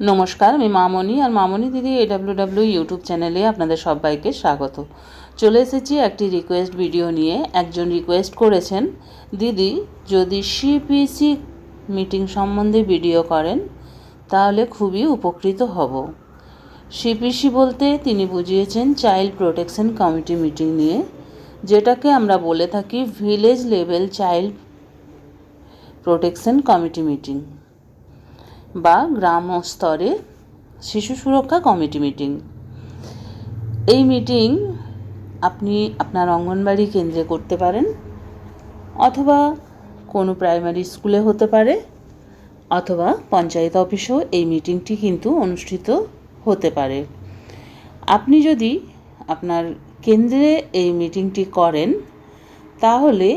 নমস্কার, আমি মামনি আর মামনি দিদি এডাব্লিউ ডাব্লিউ ইউটিউব চ্যানেলে আপনাদের সবাইকে স্বাগত। চলে এসেছি একটি রিকোয়েস্ট ভিডিও নিয়ে। একজন রিকোয়েস্ট করেছেন, দিদি, যদি সিপিসি মিটিং সম্বন্ধে ভিডিও করেন, তাহলে খুবই উপকৃত হব। সিপিসি বলতে তিনি বুঝিয়েছেন চাইল্ড প্রোটেকশন কমিটি মিটিং নিয়ে, যেটাকে আমরা বলে থাকি village level child protection committee meeting বা গ্রাম স্তরে শিশু সুরক্ষা কমিটি মিটিং এই মিটিং আপনি আপনার অঙ্গনবাড়ি কেন্দ্রে করতে পারেন, অথবা কোনো প্রাইমারি স্কুলে হতে পারে, অথবা পঞ্চায়েত অফিসেও এই মিটিংটি কিন্তু অনুষ্ঠিত হতে পারে। আপনি যদি আপনার কেন্দ্রে এই মিটিংটি করেন, তাহলে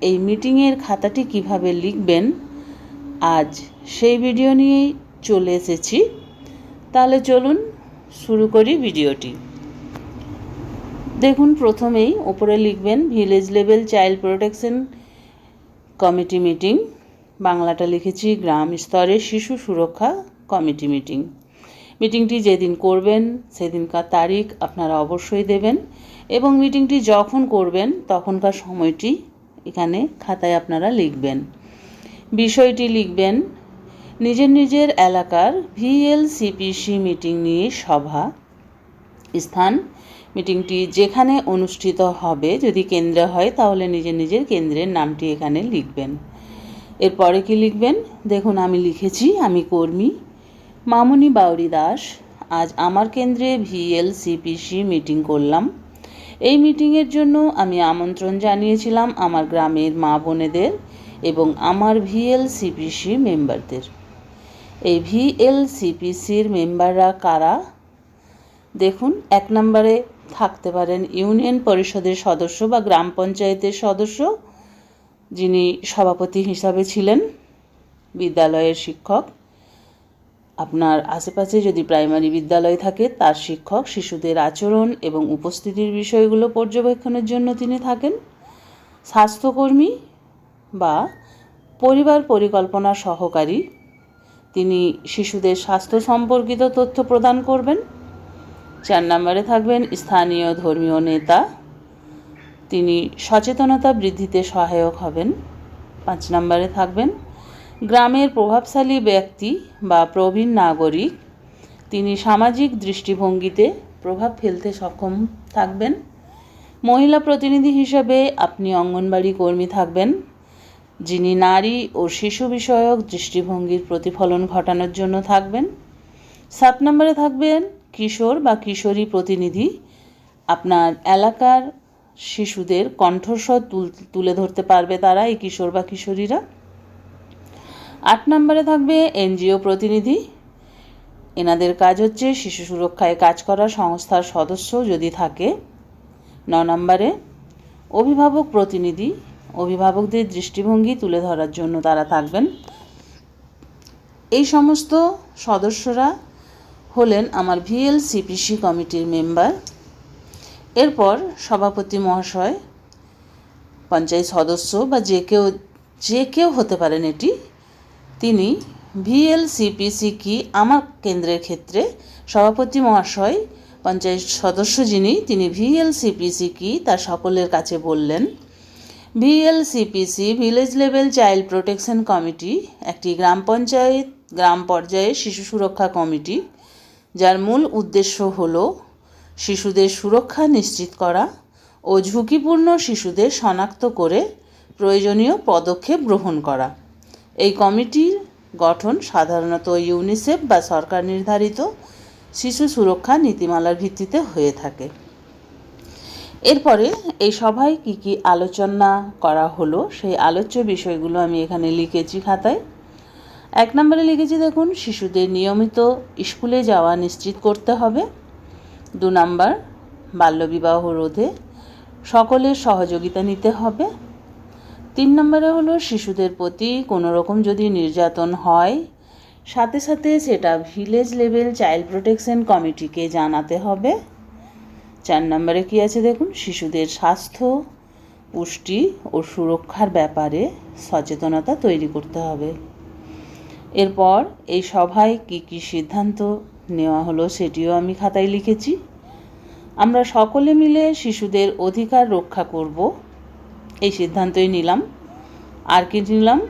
এই মিটিংয়ের খাতাটি কীভাবে লিখবেন, আজ সেই ভিডিও নিয়েই চলে এসেছি। তাহলে চলুন শুরু করি ভিডিওটি। দেখুন, প্রথমেই ওপরে লিখবেন village level child protection committee meeting বাংলাটা লিখেছি, গ্রাম স্তরে শিশু সুরক্ষা কমিটি মিটিং। মিটিংটি যেদিন করবেন, সেদিনকার তারিখ আপনারা অবশ্যই দেবেন এবং মিটিংটি যখন করবেন, তখনকার সময়টি এখানে খাতায় আপনারা লিখবেন। বিষয়টি লিখবেন নিজের নিজের এলাকার ভিএলসিপিসি মিটিং নিয়ে সভা স্থান। মিটিংটি যেখানে অনুষ্ঠিত হবে, যদি কেন্দ্রে হয়, তাহলে নিজের নিজের কেন্দ্রের নামটি এখানে লিখবেন। এরপরে কি লিখবেন? দেখুন, আমি লিখেছি, আমি কর্মী মামনি বাউরি দাস, আজ আমার কেন্দ্রে ভিএলসিপিসি মিটিং করলাম। এই মিটিংয়ের জন্য আমি আমন্ত্রণ জানিয়েছিলাম আমার গ্রামের মা বোনেদের এবং আমার ভিএলসিপিসি মেম্বারদের। এই ভিএলসিপিসির মেম্বাররা কারা? দেখুন, এক নম্বরে থাকতে পারেন ইউনিয়ন পরিষদের সদস্য বা গ্রাম পঞ্চায়েতের সদস্য, যিনি সভাপতি হিসাবে ছিলেন, বিদ্যালয়ের শিক্ষক। আপনার আশেপাশে যদি প্রাইমারি বিদ্যালয় থাকে, তার শিক্ষক, শিশুদের আচরণ এবং উপস্থিতির বিষয়গুলো পর্যবেক্ষণের জন্য তিনি থাকেন। স্বাস্থ্যকর্মী বা পরিবার পরিকল্পনা সহকারী তিনি শিশুদের স্বাস্থ্য সম্পর্কিত তথ্য প্রদান করবেন। চার নম্বরে থাকবেন স্থানীয় ধর্মীয় নেতা। তিনি সচেতনতা বৃদ্ধিতে সহায়ক হবেন। পাঁচ নম্বরে থাকবেন গ্রামের প্রভাবশালী ব্যক্তি বা প্রবীণ নাগরিক। তিনি সামাজিক দৃষ্টিভঙ্গিতে প্রভাব ফেলতে সক্ষম থাকবেন। মহিলা প্রতিনিধি হিসেবে আপনি অঙ্গনবাড়ি কর্মী থাকবেন। যিনি নারী ও শিশু বিষয়ক দৃষ্টিভঙ্গির প্রতিফলন ঘটানোর জন্য থাকবেন। সাত নম্বরে থাকবেন কিশোর বা কিশোরী প্রতিনিধি। আপনার এলাকার শিশুদের কণ্ঠস্বর তুলে ধরতে পারবে তারা এই কিশোর বা কিশোরীরা। আট নম্বরে থাকবে এনজিও প্রতিনিধি। এনাদের কাজ হচ্ছে শিশু সুরক্ষায় কাজ করা সংস্থার সদস্য যদি থাকে। ন নম্বরে অভিভাবক প্রতিনিধি। অভিভাবকদের দৃষ্টিভঙ্গি তুলে ধরার জন্য তারা থাকবেন। এই সমস্ত সদস্যরা হলেন আমার ভিএলসিপিসি কমিটির মেম্বার। এরপর সভাপতি মহাশয়, পঞ্চায়েত সদস্য বা যে কেউ যে কেউ হতে পারেন এটি। তিনি ভিএলসিপিসি কি আমার কেন্দ্রের ক্ষেত্রে সভাপতি মহাশয়, পঞ্চায়েত সদস্য যিনি, তিনি ভিএলসিপিসি কি তার সকলের কাছে বললেন। VLCPC, village level child protection committee, একটি গ্রাম পঞ্চায়েত, গ্রাম পর্যায়ে শিশু সুরক্ষা কমিটি, যার মূল উদ্দেশ্য হল শিশুদের সুরক্ষা নিশ্চিত করা ও ঝুঁকিপূর্ণ শিশুদের শনাক্ত করে প্রয়োজনীয় পদক্ষেপ গ্রহণ করা। এই কমিটির গঠন সাধারণত ইউনিসেফ বা সরকার নির্ধারিত শিশু সুরক্ষা নীতিমালার ভিত্তিতে হয়ে থাকে। এরপরে এই সভায় কি কি আলোচনা করা হলো, সেই আলোচ্য বিষয়গুলো আমি এখানে লিখেছি খাতায়। এক নম্বরে লিখেছি, দেখুন, শিশুদের নিয়মিত স্কুলে যাওয়া নিশ্চিত করতে হবে। দু নম্বর, বাল্যবিবাহ রোধে সকলের সহযোগিতা নিতে হবে। তিন নম্বরে হলো, শিশুদের প্রতি কোনো রকম যদি নির্যাতন হয়, সাথে সাথে সেটা ভিলেজ লেভেল চাইল্ড প্রোটেকশন কমিটিকে জানাতে হবে। চার নম্বরে কী আছে দেখুন? শিশুদের স্বাস্থ্য, পুষ্টি ও সুরক্ষার ব্যাপারে সচেতনতা তৈরি করতে হবে। এরপর এই সভায় কী কী সিদ্ধান্ত নেওয়া হলো সেটিও আমি খাতায় লিখেছি। আমরা সকলে মিলে শিশুদের অধিকার রক্ষা করব। এই সিদ্ধান্তই নিলাম। আর কি নিলাম?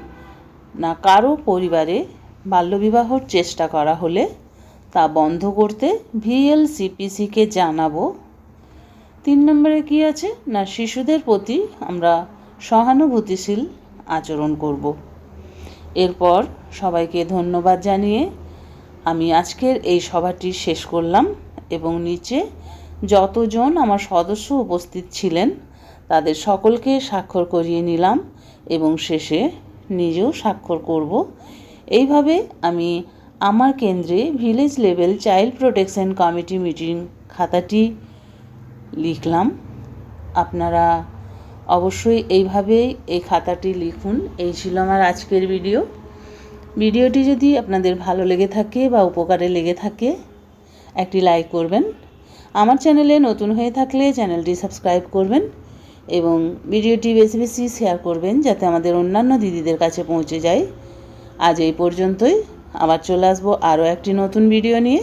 না কারও পরিবারে বাল্যবিবাহর চেষ্টা করা হলে তা বন্ধ করতে ভিএলসিপিসিকে জানাব তিন নম্বরে কি আছে? না, শিশুদের প্রতি আমরা সহানুভূতিশীল আচরণ করব। এরপর সবাইকে ধন্যবাদ জানিয়ে আমি আজকের এই সভাটি শেষ করলাম এবং নিচে যতজন আমার সদস্য উপস্থিত ছিলেন, তাদের সকলকে স্বাক্ষর করিয়ে নিলাম এবং শেষে নিজেও স্বাক্ষর করব। এইভাবে আমি আমার কেন্দ্রে village level child protection committee meeting খাতাটি লিখলাম। আপনারা অবশ্যই এইভাবেই এই খাতাটি লিখুন। এই ছিল আমার আজকের ভিডিও। ভিডিওটি যদি আপনাদের ভালো লেগে থাকে বা উপকারে লেগে থাকে, একটি লাইক করবেন। আমার চ্যানেলে নতুন হয়ে থাকলে চ্যানেলটি সাবস্ক্রাইব করবেন এবং ভিডিওটি বেশি বেশি শেয়ার করবেন যাতে আমাদের অন্যান্য দিদিদের কাছে পৌঁছে যায়। আজ এই পর্যন্তই। আবার চলে আসব আরও একটি নতুন ভিডিও নিয়ে।